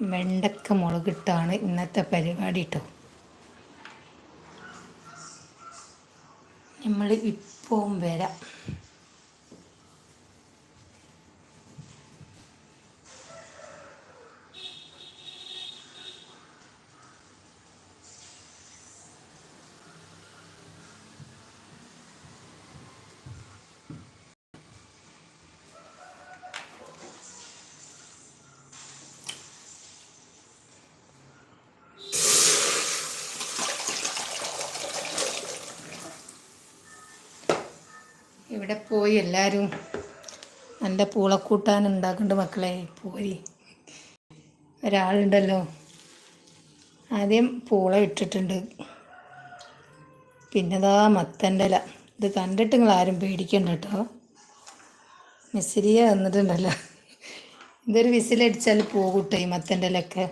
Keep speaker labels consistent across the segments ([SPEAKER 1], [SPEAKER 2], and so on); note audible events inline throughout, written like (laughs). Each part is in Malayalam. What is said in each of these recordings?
[SPEAKER 1] വെണ്ടക്ക മുളകിട്ടാണ് ഇന്നത്തെ പരിപാടി കേട്ടോ നമ്മൾ ഇപ്പം വരാം. ഇവിടെ പോയി എല്ലാവരും നല്ല പൂളക്കൂട്ടാൻ ഉണ്ടാക്കുന്നുണ്ട് മക്കളെ പോയി ഒരാളുണ്ടല്ലോ. ആദ്യം പൂള ഇട്ടിട്ടുണ്ട്. പിന്നെതാ മത്തന്റെ ഇല ഇത് കണ്ടിട്ട് നിങ്ങൾ ആരും പേടിക്കണ്ട കേട്ടോ. മിസിരിയ വന്നിട്ടുണ്ടല്ലോ. ഇതൊരു വിസിലടിച്ചാൽ പോകൂട്ടോ ഈ മത്തന്റെ ഇലയൊക്കെ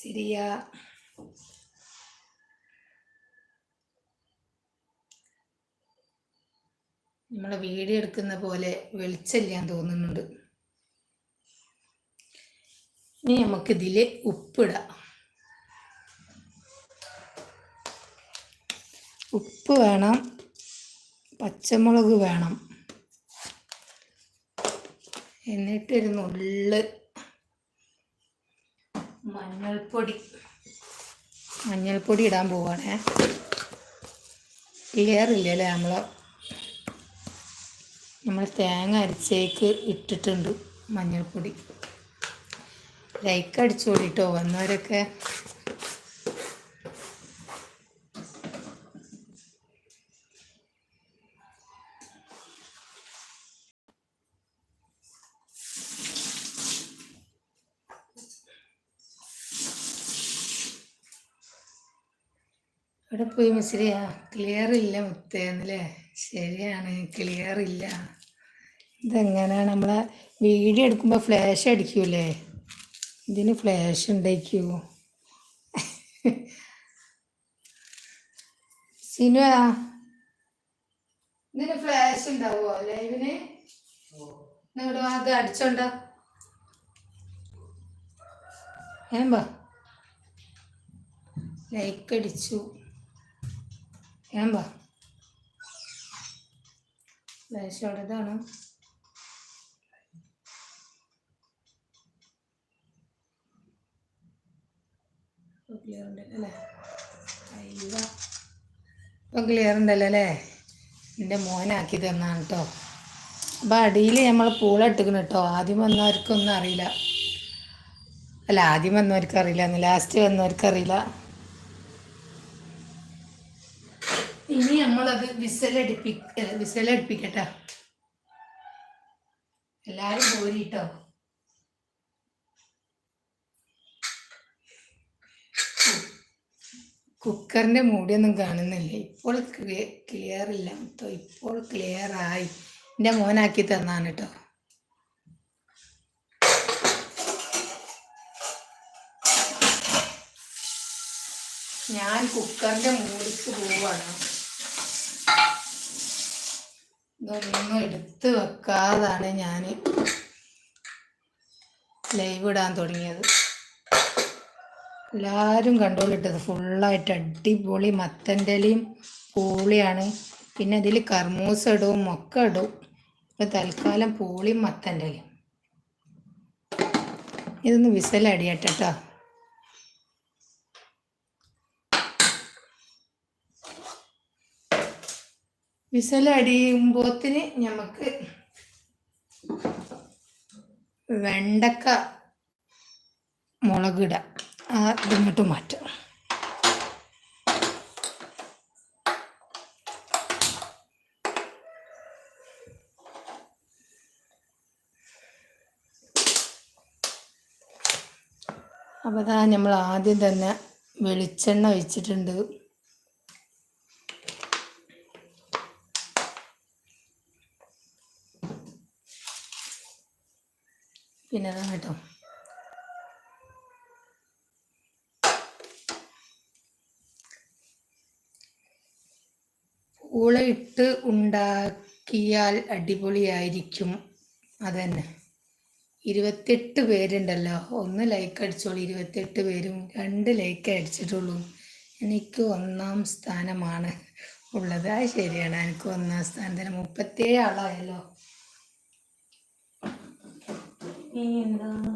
[SPEAKER 1] സിരിയ നമ്മൾ വീഡിയോ എടുക്കുന്ന പോലെ വെളിച്ചെല്ലാൻ തോന്നുന്നുണ്ട്. ഇനി നമുക്കിതിൽ ഉപ്പിടാം. ഉപ്പ് വേണം പച്ചമുളക് വേണം. എന്നിട്ടൊരു നുള്ള് മഞ്ഞൾപ്പൊടി. മഞ്ഞൾപ്പൊടി ഇടാൻ പോവാണേ. ക്ലിയർ ഇല്ലല്ലേ നമ്മൾ നമ്മൾ തേങ്ങ അരിച്ചേക്ക് ഇട്ടിട്ടുണ്ട് മഞ്ഞൾപ്പൊടി. ലൈക്ക് അടിച്ചോടിട്ടോ വന്നവരൊക്കെ. ഇവിടെ പോയി മിസ്സിരിയാ ക്ലിയർ ഇല്ല മുത്തേന്നല്ലേ ശരിയാണ് ക്ലിയർ ഇല്ല. ഇതെങ്ങനെയാണ് നമ്മളെ വീഡിയോ എടുക്കുമ്പോൾ ഫ്ലാഷ് അടിക്കൂലേ ഇതിന് ഫ്ലാഷ് ഉണ്ടായിക്കൂ സിനു ഇതിന് ഫ്ലാഷ് ഉണ്ടാവുമോ ലൈവിന്? നിങ്ങളുടെ അത് അടിച്ചോണ്ട. ഏമ്പാ ലൈക്ക് അടിച്ചു. ഫ്ലാഷ് അവിടെതാണ് ക്ലിയർ ഉണ്ടല്ലോ അല്ലേ? അയ്യ ഇപ്പം ക്ലിയർ ഉണ്ടല്ലോ അല്ലേ? എന്റെ മോനാക്കി തന്നാണ് കേട്ടോ അപ്പം അടിയിൽ നമ്മൾ പൂള ഇട്ടിക്കണം കേട്ടോ ആദ്യം വന്നവർക്കൊന്നും അറിയില്ല. അല്ല ആദ്യം വന്നവർക്ക് അറിയില്ല ലാസ്റ്റ് വന്നവർക്ക് അറിയില്ല ഇനി നമ്മളത് വിസലടിപ്പി വിസലടിപ്പിക്കട്ടെ. എല്ലാരും പോരിട്ടോ. കുക്കറിന്റെ മൂടിയൊന്നും കാണുന്നില്ല. ഇപ്പോൾ ക്ലിയർ ഇല്ല കേട്ടോ ഇപ്പോൾ ക്ലിയർ ആയി എന്റെ മോനാക്കി തന്നാണ് കേട്ടോ. ഞാൻ കുക്കറിന്റെ മൂടിക്ക് പോവാണ്. ഇതൊന്നും എടുത്ത് വെക്കാതാണ് ഞാൻ ലൈവ് ഇടാൻ തുടങ്ങിയത്. എല്ലാവരും കണ്ടോളിട്ടത് ഫുള്ളായിട്ട് അടിപൊളി മത്തന്റെലയും പൂളിയാണ്. പിന്നെ അതിൽ കർമൂസ ഇടും ഒക്കെ ഇടും. ഇപ്പം തൽക്കാലം പൂളിയും മത്തന്റെലയും ഇതൊന്ന് വിസലടിയട്ടെ കേട്ടോ വിസലടിയുമ്പോത്തിന് നമുക്ക് വെണ്ടക്ക മുളകിടാം. ആ ഇതിങ്ങോട്ട് മാറ്റാം. അപ്പോൾ അതാ നമ്മൾ ആദ്യം തന്നെ വെളിച്ചെണ്ണ ഒഴിച്ചിട്ടുണ്ട് പിന്നെ കേട്ടോ. പൂളയിട്ട് ഉണ്ടാക്കിയാൽ അടിപൊളിയായിരിക്കും. അതന്നെ. ഇരുപത്തെട്ട് പേരുണ്ടല്ലോ. ഒന്ന് ലൈക്ക് അടിച്ചോളൂ. ഇരുപത്തെട്ട് പേരും രണ്ട് ലൈക്ക് അടിച്ചിട്ടുള്ളൂ. എനിക്ക് ഒന്നാം സ്ഥാനമാണ് ഉള്ളത്. അത് ശരിയാണ്. എനിക്ക് ഒന്നാം സ്ഥാനത്തിന് മുപ്പത്തേഴ് ആളായല്ലോ. ഇനി എന്താണ്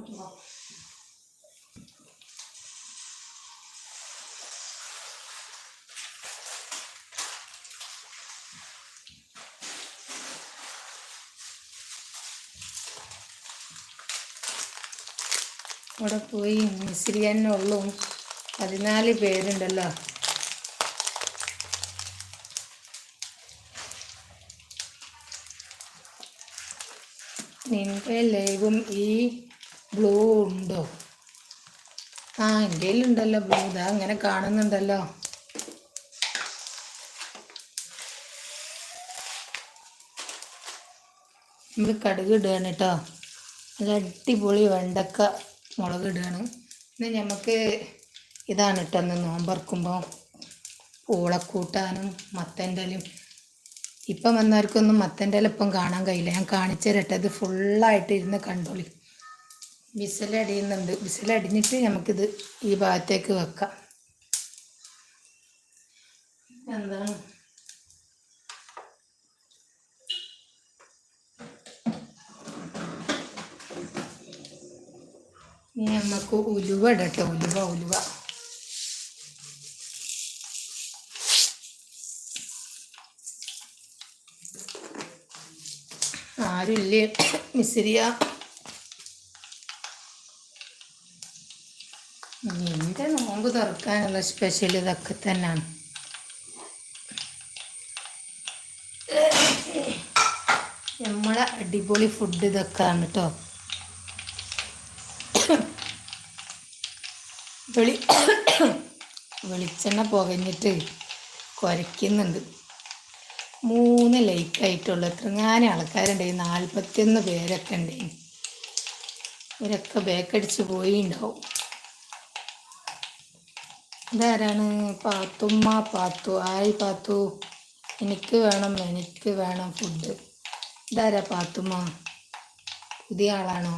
[SPEAKER 1] അവിടെ പോയി മിശ്രി തന്നെ ഉള്ളൂ പതിനാല് പേരുണ്ടല്ലോ. നിന്റെ ലൈവും ഈ ബ്ലൂ ഉണ്ടോ? ആ എന്റെ ഉണ്ടല്ലോ ബ്ലൂ ഇതാ അങ്ങനെ കാണുന്നുണ്ടല്ലോ. നമ്മൾ കടുക് ഇടുകയാണ് കേട്ടോ. നല്ല അടിപൊളി വെണ്ടക്ക മുളക് ഇടുകയാണ്. ഇന്ന് നമുക്ക് ഇതാണ് കേട്ടോ ഒന്ന് നോമ്പറക്കുമ്പോൾ പൂളക്കൂട്ടാനും മത്തന്റെലും ഇപ്പം വന്നവർക്കൊന്നും മത്തന്റെ ഇലപ്പം കാണാൻ കഴിയില്ല. ഞാൻ കാണിച്ചു തരട്ടെ ഇത് ഫുള്ളായിട്ട് ഇരുന്ന് കണ്ടോളി. വിസിലടിയുന്നുണ്ട്. വിസിലടിഞ്ഞിട്ട് നമുക്കിത് ഈ ഭാഗത്തേക്ക് വെക്കാം. എന്താണ്? ഇനി നമുക്ക് ഉലുവ ഇടട്ടെ. ഉലുവ ഉലുവ. ആരുമില്ലേ മിശ്രിയ എന്റെ നോമ്പ് തുറക്കാനുള്ള സ്പെഷ്യൽ ഇതൊക്കെ തന്നെയാണ് നമ്മളെ അടിപൊളി ഫുഡ് ഇതൊക്കെയാണ് കേട്ടോ വെളി വെളിച്ചെണ്ണ പുകഞ്ഞിട്ട് കുരയ്ക്കുന്നുണ്ട്. മൂന്ന് ലൈക്ക് ലൈക്കായിട്ടുള്ളൂ എത്രങ്ങാനും ആൾക്കാരുണ്ട്. നാൽപ്പത്തിയൊന്ന് പേരൊക്കെ ഉണ്ട്. ഇവരൊക്കെ ബേക്കടിച്ച് പോയി ഉണ്ടാവും ഇതാരാണ്? പാത്തുമ്മ പാത്തു ആയി പാത്തു? എനിക്ക് വേണം എനിക്ക് വേണം ഫുഡ് ഇതാരാ പാത്തുമ്മ? പുതിയ ആളാണോ?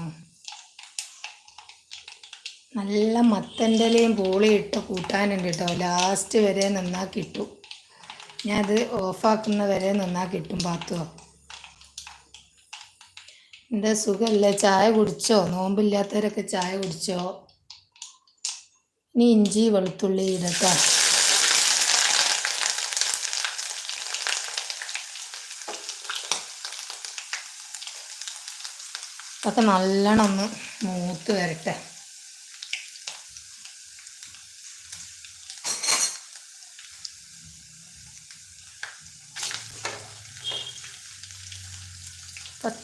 [SPEAKER 1] നല്ല മത്തന്റെലയും പൂളിയിട്ട് കൂട്ടാനുണ്ട് കേട്ടോ. ലാസ്റ്റ് വരെ നന്നാക്കിട്ടു. കിട്ടും ഞാൻ അത് ഓഫാക്കുന്ന വരെ നന്നാ കിട്ടും പാത്തോ എന്താ സുഖമല്ലേ ചായ കുടിച്ചോ? നോമ്പില്ലാത്തവരൊക്കെ ചായ കുടിച്ചോ? ഇനി ഇഞ്ചി വെളുത്തുള്ളി ഇടട്ടോ. അതൊക്കെ നല്ലോണം ഒന്ന് മൂത്ത് വരട്ടെ.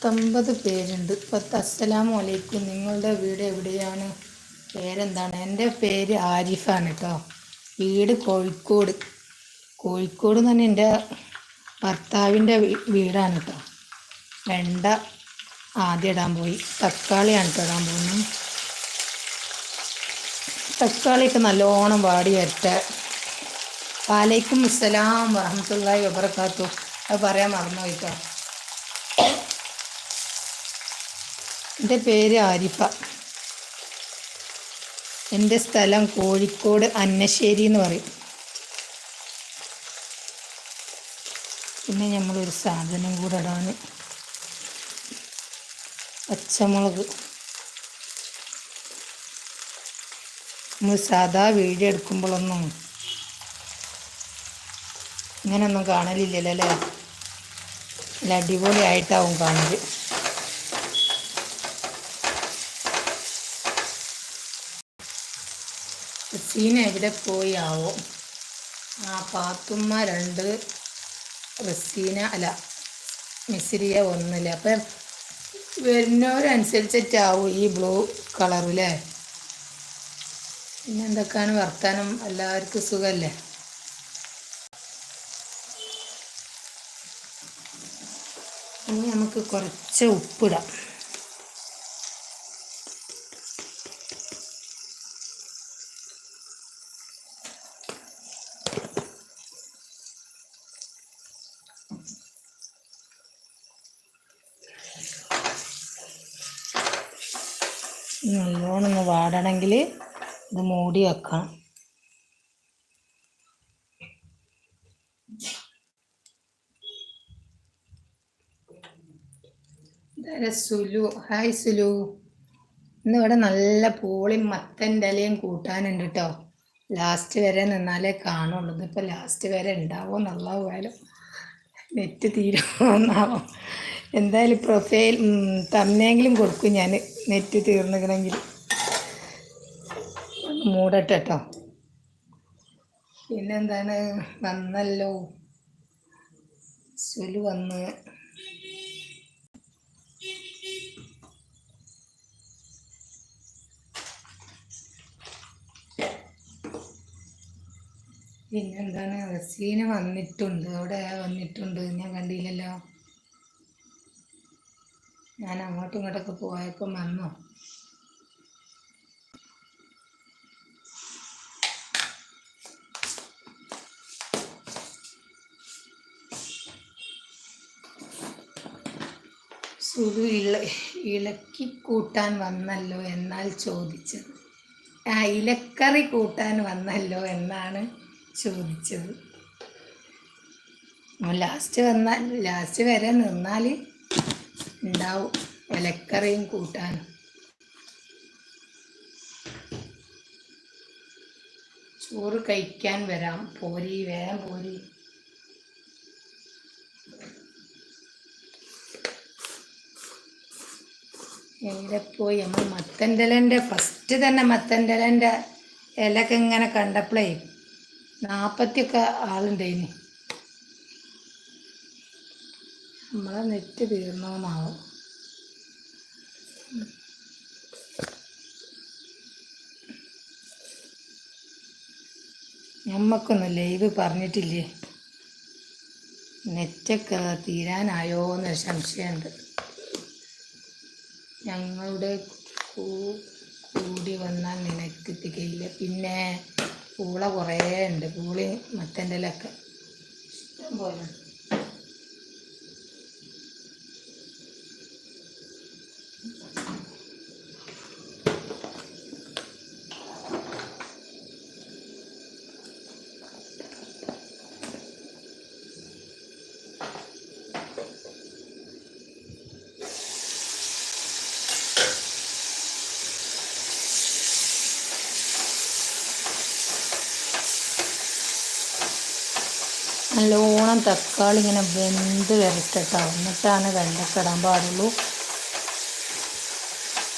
[SPEAKER 1] പത്തൊമ്പത് പേരുണ്ട്. പത്ത് അസ്സലാമു അലൈക്കും. നിങ്ങളുടെ വീട് എവിടെയാണ്? പേരെന്താണ്? എന്റെ പേര് ആരിഫാണ് കേട്ടോ. വീട് കോഴിക്കോട്. കോഴിക്കോട് എന്ന് പറഞ്ഞാൽ എന്റെ ഭർത്താവിന്റെ വീടാണ് കേട്ടോ. വെണ്ട ആദ്യം ഇടാൻ പോയി. തക്കാളിയാണ് കേട്ടോ ഇടാൻ പോകുന്നത്. തക്കാളിയൊക്കെ നല്ലോണം വാടി വരട്ട. വാലൈക്കും അസ്സലാം വറഹമത്തല്ലാഹി വബർക്കാത്തു അത് പറയാൻ മറന്നു കേട്ടോ. എന്റെ പേര് ആരിഫ. എന്റെ സ്ഥലം കോഴിക്കോട് അന്നശ്ശേരി എന്ന് പറയും. പിന്നെ നമ്മളൊരു സാധനം കൂടെ ഇടാൻ പച്ചമുളക്. നമ്മൾ സാധാ വീഡിയോ എടുക്കുമ്പോഴൊന്നും ഇങ്ങനെയൊന്നും കാണലില്ലല്ലോ അല്ലേ? അല്ല അടിപൊളിയായിട്ടാവും കാണൽ. റസീന എവിടെ പോയി ആവോ? ആ പാത്തുമ്മ രണ്ട് റസീന അല്ല മിസിരിയ ഒന്നില്ല? അപ്പം വരുന്നവരനുസരിച്ചിട്ടാവും ഈ ബ്ലൂ കളറില്ലേ പിന്നെ എന്തൊക്കെയാണ് വർത്താനം? എല്ലാവർക്കും സുഖമല്ലേ ഇനി നമുക്ക് കുറച്ച് ഉപ്പിടാം. നല്ലോണം വാടണമെങ്കിൽ ഇത് മൂടി വെക്കണം. സുലു? ഹായ് സുലു. ഇന്ന് ഇവിടെ നല്ല പൂളിയും മത്തന്റെ ഇലയും കൂട്ടാനുണ്ട് കേട്ടോ ലാസ്റ്റ് വരെ നിന്നാലേ കാണുള്ളൂ. ഇതിപ്പോൾ ലാസ്റ്റ് വരെ ഉണ്ടാവുമോ എന്നുള്ള പോയാലും. നെറ്റ് തീരുമോന്നാവോ എന്തായാലും പ്രൊഫൈൽ തന്നെങ്കിലും കൊടുക്കും ഞാൻ നെറ്റ് തീർന്നിക്കണമെങ്കിൽ. മൂടട്ടെ കേട്ടോ പിന്നെന്താണ്? വന്നല്ലോ. സുലു വന്ന്. പിന്നെന്താണ്? റസീന വന്നിട്ടുണ്ട്. അവിടെ വന്നിട്ടുണ്ട്. ഞാൻ കണ്ടില്ലല്ലോ. ഞാൻ അങ്ങോട്ടും ഇങ്ങോട്ടൊക്കെ പോയപ്പോൾ വന്നോ. സുധു ഇള ഇളക്കി കൂട്ടാൻ വന്നല്ലോ എന്നാൽ ചോദിച്ചത്. ആ ഇലക്കറി കൂട്ടാൻ വന്നല്ലോ എന്നാണ് ചോദിച്ചത്. ലാസ്റ്റ് വന്നാൽ ലാസ്റ്റ് വരെ നിന്നാൽ ഉണ്ടാവും. ഇലക്കറിയും കൂട്ടാനും. ചോറ് കഴിക്കാൻ വരാം. പോരി വേഗം പോരി. എവിടെ പോയി നമ്മൾ മത്തന്റെലന്റെ ഫസ്റ്റ് തന്നെ മത്തന്റെലന്റെ ഇലക്കെങ്ങനെ കണ്ടപ്പോഴേ നാൽപ്പത്തിയൊക്കെ ആളുണ്ടായിന്. നമ്മളെ നെറ്റ് തീർന്നോന്നാവും ഞമ്മക്കൊന്നും ലൈവ് പറഞ്ഞിട്ടില്ലേ? നെറ്റൊക്കെ തീരാനായോ എന്നൊരു സംശയമുണ്ട്. ഞങ്ങളുടെ കൂടി വന്നാൽ നിനക്ക് തികയില്ല. പിന്നെ പൂള കുറേ ഉണ്ട്. പൂളി മത്തന്റെ ഇഷ്ടം പോലെ നല്ലോണം തക്കാളി ഇങ്ങനെ വെന്ത് വരട്ടെട്ടോ. എന്നിട്ടാണ് വെണ്ടക്ക ഇടാൻ പാടുള്ളൂ.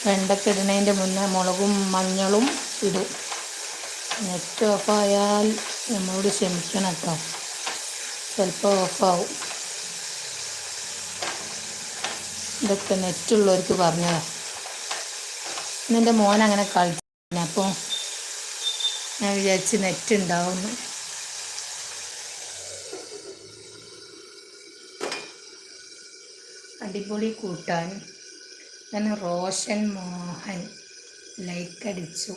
[SPEAKER 1] വെണ്ടക്ക ഇടുന്നതിന്റെ മുന്നേ മുളകും മഞ്ഞളും ഇടും. നെറ്റ് ഓഫായാൽ നമ്മളോട് ക്ഷമിക്കണം കേട്ടോ. ചിലപ്പോൾ ഓഫാവും. ഇതൊക്കെ നെറ്റുള്ളവർക്ക് പറഞ്ഞതാ. ഇന്നെന്റെ മോൻ അങ്ങനെ കളിച്ചു. അപ്പോൾ ഞാൻ വിചാരിച്ച് നെറ്റ് ഉണ്ടാവുമെന്ന്. അടിപൊളി കൂട്ടാൻ. ഞാൻ റോഷൻ മോഹൻ ലൈക്ക് അടിച്ചു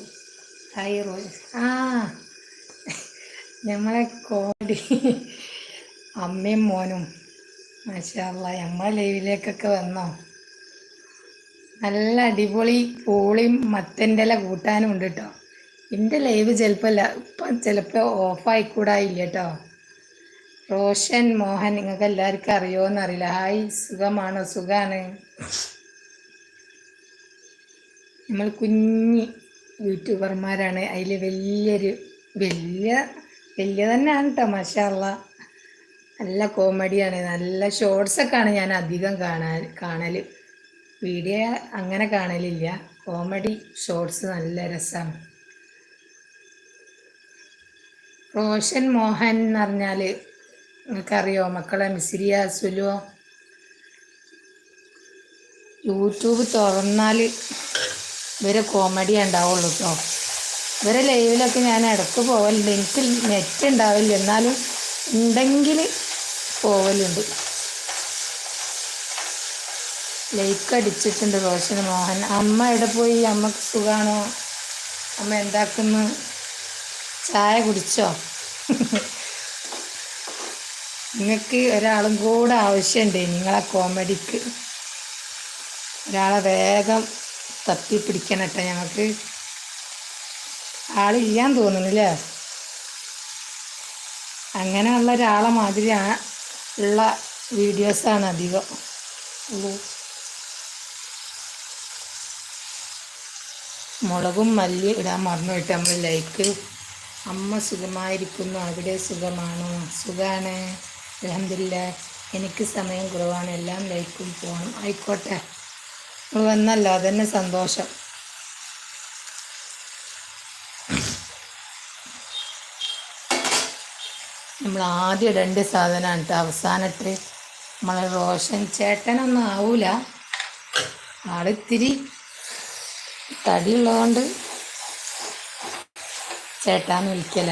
[SPEAKER 1] ഹായ് റോഷൻ ആ നമ്മളെ കോടി അമ്മയും മോനും. മാഷാല്ല നമ്മളെ ലൈവിലേക്കൊക്കെ വന്നോ? നല്ല അടിപൊളി പൂളിയും മത്തന്റെ ഇല കൂട്ടാനും ഉണ്ട് കേട്ടോ എന്റെ ലൈവ് ചിലപ്പോൾ ഇപ്പം ചിലപ്പോൾ ഓഫായിക്കൂടായില്ല കേട്ടോ റോഷൻ മോഹൻ നിങ്ങൾക്ക് എല്ലാവർക്കും അറിയുമോന്ന് അറിയില്ല. ഹായ് സുഖമാണോ? സുഖാണ്. നമ്മൾ കുഞ്ഞി യൂട്യൂബർമാരാണ്. അതിൽ വലിയൊരു വലിയ വലിയ തന്നെയാണ് കേട്ടോ മഷാള്ള നല്ല കോമഡിയാണ്. നല്ല ഷോർട്സൊക്കെയാണ് ഞാൻ അധികം കാണാൻ കാണൽ വീഡിയോ അങ്ങനെ കാണലില്ല. കോമഡി ഷോർട്സ് നല്ല രസമാണ് റോഷൻ മോഹൻ എന്ന് പറഞ്ഞാൽ നിങ്ങൾക്കറിയോ മക്കളെ മിസിരിയ സുലുവോ യൂട്യൂബ് തുറന്നാൽ ഇവരെ കോമഡി ഉണ്ടാവുള്ളൂ കേട്ടോ ഇവരെ ലൈവിലൊക്കെ ഞാൻ ഇടയ്ക്ക് പോവലുണ്ട്. എനിക്ക് നെറ്റ് ഉണ്ടാവില്ല. എന്നാലും ഉണ്ടെങ്കിൽ പോവലുണ്ട്. ലൈക്ക് അടിച്ചിട്ടുണ്ട് റോഷൻ മോഹൻ. അമ്മ എവിടെ പോയി? അമ്മയ്ക്ക് സുഖാണോ? അമ്മ എന്താക്കുന്നു? ചായ കുടിച്ചോ? (laughs) നിങ്ങൾക്ക് ഒരാളും കൂടെ ആവശ്യമുണ്ട്. നിങ്ങളെ കോമഡിക്ക് ഒരാളെ വേഗം തപ്പി കേട്ടോ. ഞങ്ങൾക്ക് ആളില്ലാന്ന് തോന്നുന്നില്ലേ അങ്ങനെയുള്ള ഒരാളെ മാതിരി ഉള്ള വീഡിയോസാണ് അധികം. മുളകും മല്ലി ഇടാൻ മറന്നു പോയിട്ട് നമ്മൾ ലൈക്ക് അമ്മ സുഖമായിരിക്കുന്നു. അവിടെ സുഖമാണോ? സുഖമാണ് അലഹമില്ല എനിക്ക് സമയം കുറവാണ് എല്ലാം ലൈക്കും പോകണം. ആയിക്കോട്ടെ. വന്നല്ലോ അതന്നെ സന്തോഷം. നമ്മൾ ആദ്യം ഇടേണ്ട സാധനമാണ് കേട്ടോ. അവസാനത്തെ നമ്മളെ റോഷൻ ചേട്ടനൊന്നും ആവൂല. ആളിത്തിരി തടിയുള്ളതുകൊണ്ട് ചേട്ടാന്ന് വിളിക്കല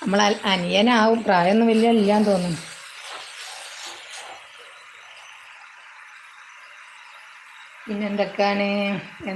[SPEAKER 1] നമ്മൾ അനിയനാവും പ്രായമൊന്നും വലിയ ഇല്ലാന്ന് തോന്നുന്നു. പിന്നെന്തൊക്കെയാണ്?